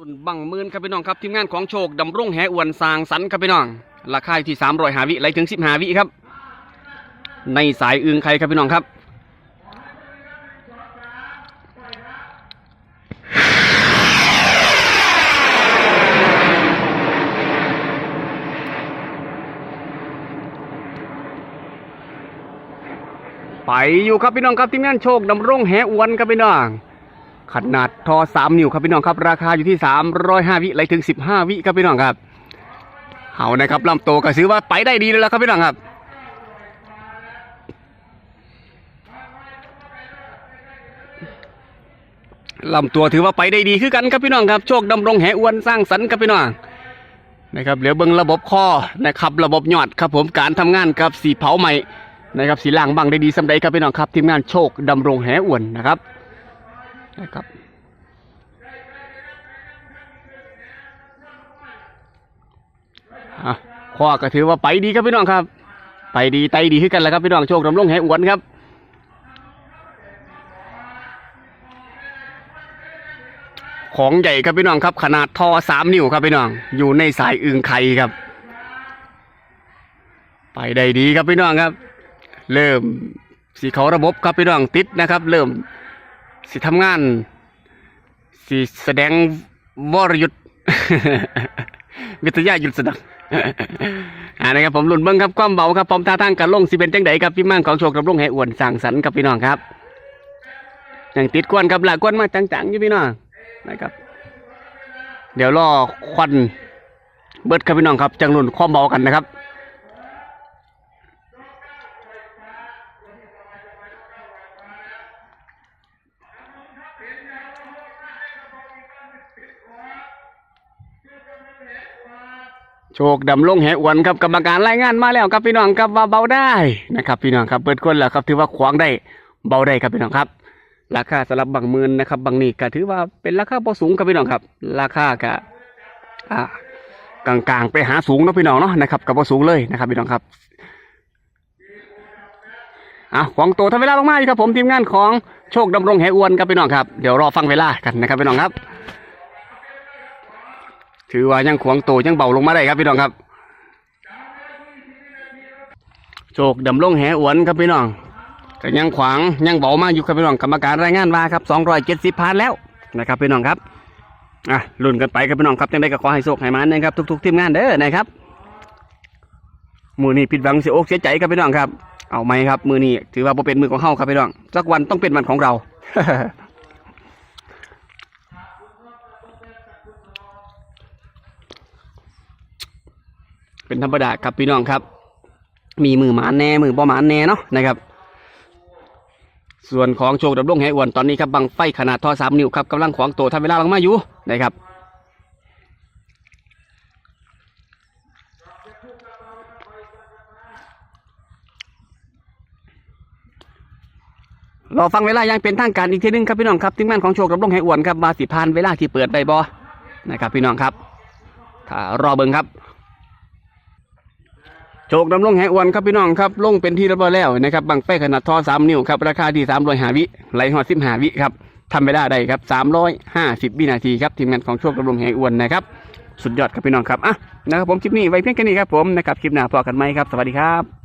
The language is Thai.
รุ่นบังมืนครับพี่น้องครับทีมงานของโชคดำรงแหอวนสางสรรค์ครับพี่น้องราคาอยู่ที่3 0 5วิไหลถึง15วิครับ ในสายอึงไข่ครับพี่น้องครับไปอยู่ครับพี่น้องครับทีมงานโชคดำรงแหอวนครับพี่น้อง ขนาดทอสามนิ้วครับพี่น้องครับ ราคาอยู่ที่สามร้อยห้าวิไหลถึงสิบห้าวิครับพี่น้องครับเอานะครับลำโตวก็ซื้อว่าไปได้ดีเลยแล้วครับพี่น้องครับลำตัวถือว่าไปได้ดีคือกันครับพี่น้องครับโชคดำรงแหอวนสร้างสรรค์ครับพี่น้องนะครับเหลือเบิ้งระบบคอนะครับระบบยอดครับผมการทำงานกับสีเผาใหม่นะครับสีล่างบังได้ดีสำใดครับพี่น้องครับทีมงานโชคดำรงแหอวนนะครับ นะครับ ข้อก็ถือว่าไปดีครับพี่น้องครับ ไปดีไตดีขึ้นกันแล้วครับพี่น้องโชคดำรงแห่อวนครับของใหญ่ครับพี่น้องครับขนาดทอสามนิ้วครับพี่น้องอยู่ในสายอึงไข่ครับ ไปได้ดีครับพี่น้องครับ เริ่มสีเขาระบบครับพี่น้องติดนะครับ เริ่ม สิทำงานสีแสดงวรยุทธ์ วิทยายุทธสนักอ่านะครับผมหลุนเบิ้งครับความเบาครับพร้อมท่าทางการลงสิเป็นจังไดครับพี่มั่งของโชคกับลงให้อ้วนสั่งสรรค์ครับพี่น้องครับอยังติดกวนครับละกวนมาจังๆอยู่พี่น้องนะครับ เดี๋ยวรอควันเบิดครับพี่น้องครับ จังหลุนความเบากันนะครับ โชคดำลงแหอวนครับกรรมการรายงานมาแล้วครับพี่น้องครับว่าเบาได้นะครับพี่น้องครับเปิดคนแล้วครับถือว่าขวางได้เบาได้ครับพี่น้องครับ ราคาสำหรับบางหมื่นนะครับบางนี่ก็ถือว่าเป็นราคาพอสูงครับพี่น้องครับ ราคาก็อ่ากลางๆ ไปหาสูงเนาะพี่น้องเนาะนะครับกับพอสูงเลยนะครับพี่น้องครับอะของตัวทำเวลาลงมาอยู่ครับผมทีมงานของโชคดำรงแหอวนครับพี่น้องครับเดี๋ยวรอฟังเวลากันนะครับพี่น้องครับ ถือว่ายังขวางโตยังเบาลงมาได้ครับพี่น้องครับโชคดำลงแหอวนครับพี่น้องก็ยังขวางยังเบามากอยู่ครับพี่น้องกรรมการรายงานว่าครับสองร้อยเจ็ดสิบพันแล้วนะครับพี่น้องครับอะลุ้นกันไปครับพี่น้องครับจังได้ก็ขอให้โชคให้มานนะครับทุกๆทีมงานเด้อนะครับมือนี้ผิดหวังเสียอกเสียใจครับพี่น้องครับ เอาไหมครับมือนี้ถือว่าเป็นมือของเฮาครับพี่น้องสักวันต้องเป็นวันของเรา เป็นธรรมดาครับพี่น้องครับ มีมือหมาแน่มือบ่หมาแน่เนาะนะครับ ส่วนของโชคดับลงแห่อวนตอนนี้ครับบังไฟขนาดท่อสามนิ้วครับกำลังขวางตัวทำเวลาลงมาอยู่นะครับรอฟังเวลายังเป็นทางการอีกทีหนึงครับพี่น้องครับทีมงานของโชคดับลงแหอวนครับมาสิพานเวลาที่เปิดได้บ่นะครับพี่น้องครับถ้ารอเบิงครับ โชคดำลงแหงอวนครับพี่น้องครับลงเป็นที่เรียบร้อยแล้วนะครับบางเป้ขนาดท่อสามนิ้วครับราคาที่สามร้อยหาวิไหลหอดสิบหาวิครับทำไปได้ได้ครับสามร้อยห้าสิบวินาทีครับทีมงานของโชคดำลงแหงอวนนะครับสุดยอดครับพี่น้องครับอะนะครับผมคลิปนี้ไว้เพียงแค่นี้ครับผมนะครับคลิปหน้าพอกันไหมครับสวัสดีครับ